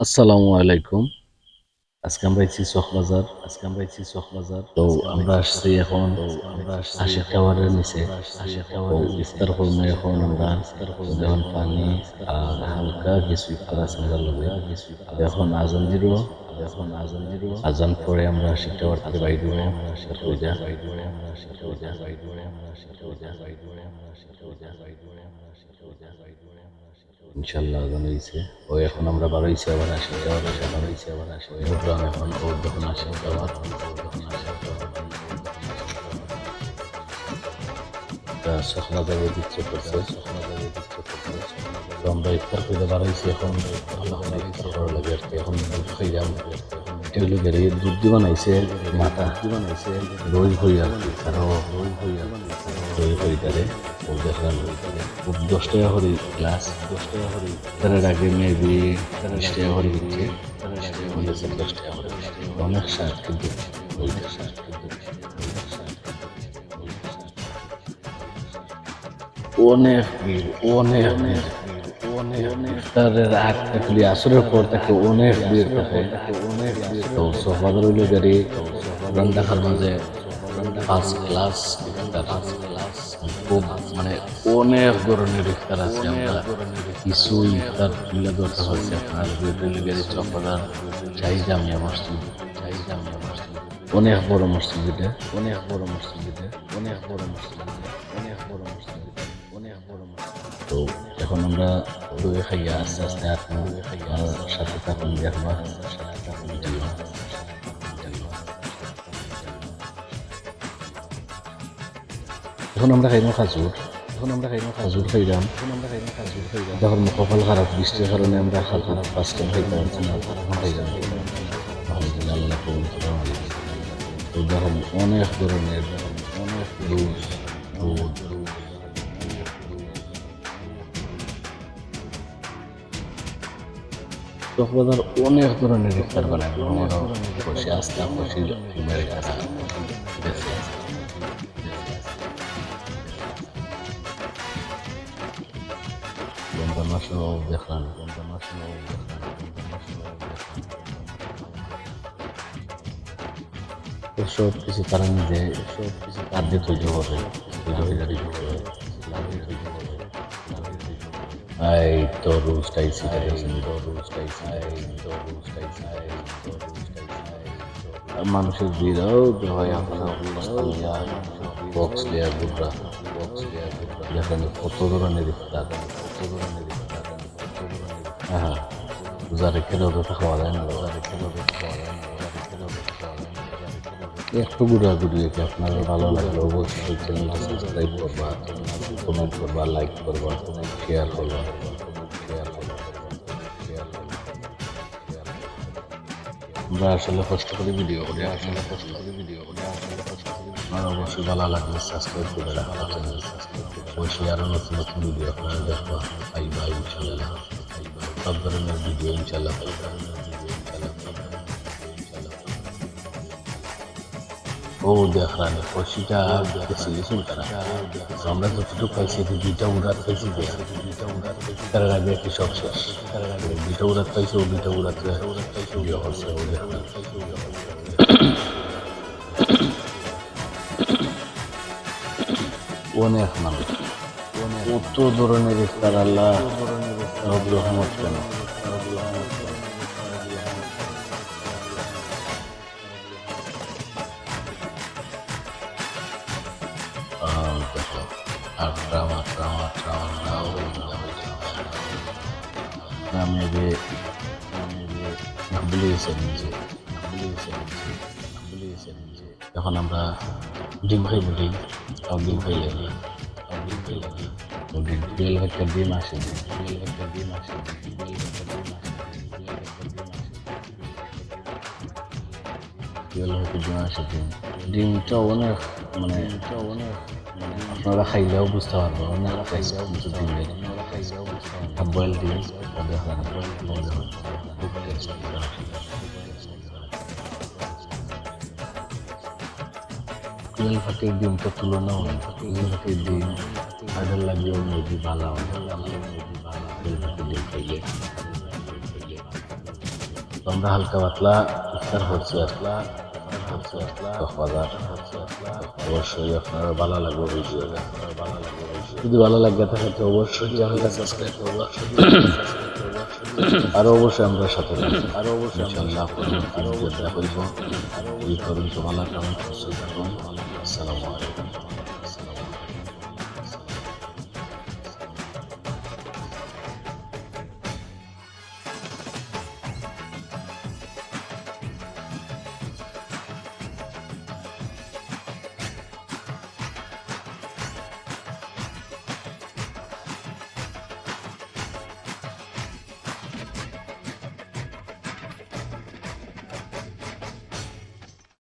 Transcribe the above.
আসসালামু আলাইকুম। আজকে আমরা এসেছি চকবাজার আজকে আমরা এসেছি চকবাজার তো আমরা আসছি এখন আমরা আশিক টাওয়ারের নিচে। আশিক টাওয়ার ইফতার করব এখন আমরা। যখন পানি আর হালকা কিছু ইফতার আছে আমরা লগে। এখন আজান দিব এখন আজান দিব আজান পরে আমরা শিখতে টাওয়ার থেকে দূরে আমরা শিখতে পূজা হব আমরা শিখতে পূজা বাইর হব আমরা শিখতে পূজা বাইর হব আমরা শিখতে পূজা বাইর হব আমরা শিখতে পূজা আমরা ইনশাল্লাহ আজান হয়েছে ও এখন আমরা বারো ইসে আবার আসি। আবার আসে বারো ইসে আবার আসে। এখন ও যখন আসে যখন আসে করে বার এখন আমরা ইফতার করার লাগে আর কি। এখন দুধ গেলে বানাইছে? মাথা বানাইছে? দই হই আর কি আরও দই হই আর দই হই তারে দেখলাম। দশ টাকা করে গ্লাস। দশ টাকা করে তার আগে মেবি বিশ করে করে। অনেক স্বাদ কিন্তু। অনেক অনেক অনেক ইফতারের আগ থেকে আসরের পর থেকে অনেক ভিড় থাকে। অনেক তো ফার্স্ট খুব মানে অনেক ধরনের ইফতার আছে আমরা। কিছু ইফতার তুলে ধরতে হচ্ছে আপনার বিউটিলি গাড়ি চকবাজার চাই জামিয়া মসজিদ মসজিদ অনেক বড় মসজিদ অনেক বড় মসজিদ অনেক বড় মসজিদ তো এখন আমরা দই খাইয়া আস্তে আস্তে খাইয়া সাথে থাকুন দেখবা সাথে থাকুন এখন আমরা খাইলাম খাজুর। এখন আমরা খাইলাম খাজুর। খাইলাম। এখন আমরা খাইলাম খাজুর খাইলাম। যখন কপাল খারাপ বৃষ্টির কারণে আমরা খাজুর পারছি এখন খাইলাম। আলহামদুলিল্লাহ আল্লাহ কবুল করুন। তো দেখুন অনেক ধরনের অনেক দুধ দুধ কক্সবাজার অনেক ধরনের ইফতার বানায়। বড় বসে আস্তা বসে মেরে খাওয়া বেশি। international দেখলাম international দেখলাম সব কিছু তারা নিজে সব কিছু তার তৈরি করে তৈরি হয়ে যাবে এই তো রুজটাই সেটা তো রুজটাই এই তো রুজটাই তো রুজটাই মানুষের ভিড়ও হয় আপনার বক্স লেয়ার বুটরা বক্স লেয়ার বুটরা যেখানে কত ধরনের ইফতার কত ধরনের ইফতার কত ধরনের হ্যাঁ রোজা রেখে রোজা খাওয়া যায় না রোজা রেখে রোজা খাওয়া যায় না একটু ঘুরাঘুরি কি আপনার ভালো লাগলে অবশ্যই চ্যানেলটা সাবস্ক্রাইব করবা কমেন্ট করবা লাইক করবা শেয়ার করবা, আমরা আসলে কষ্ট করে ভিডিও করি, আসলে কষ্ট করে ভিডিও করি। আসলে কষ্ট করে আমার অবশ্যই ভালো লাগলে সাবস্ক্রাইব করে রাখা চ্যানেল সাবস্ক্রাইব করে অবশ্যই আরও নতুন নতুন ভিডিও আপনারা দেখবা, পাইবা ইনশাল্লাহ সব ধরনের ভিডিও ইনশাল্লাহ পাইবা। ও দেখলাম কষিটা বেশি গেছিল তারা আমরা যতটুকু পাইছি দুইটা উড়াত পাইছি দুইটা উড়াত পাইছি তার আগে একটি সব শেষ। দুইটা উড়াত পাইছি, ও দুইটা উড়াত পাইছি ও হচ্ছে ও দেখলাম অনেক মানুষ। কত ধরনের ইফতার আল্লাহ রহমত কেন? নামে যে নামে যে ভুলে গেছে নিজে ভুলে গেছে নিজে ভুলে গেছে নিজে এখন আমরা ডিম খাই বলি তাও ডিম খাই লাগে তাও ডিম খাই লাগে ডিম টুয়েলভ একটা ডিম আসে টুয়েলভ একটা ডিম আসে টুয়েলভ একটা ডিম আসে টুয়েলভ একটা ডিম আসে ডিম ডিমটা অনেক মানে ডিমটা অনেক মানে আপনারা খাইলেও বুঝতে পারব অনেক খাইলেও বুঝতে দিন হাফ বয়েল ডিম দেখেন খুব টেস্ট টুয়েলভ হাটের ডিমটা তুলনা হয় টুয়েলভ হাটের ডিম আডার লাগলেও মেবি ভালো আডার লাগলেও মেবি ভালো টুয়েলভ হাটের ডিম খাইলে তো আমরা হালকা পাতলা ইফতার করছি আসলা কক্সবাজার অবশ্যই আপনারা ভালো লাগবে ভিডিও যদি ভালো লাগে থাকে অবশ্যই চ্যানেলটা সাবস্ক্রাইব করব আরও অবশ্যই আমরা সাথে আর অবশ্যই ইনশাআল্লাহ আপনার অবশ্যই করব এই করুন তো ভালো কেমন আসসালামু আলাইকুম।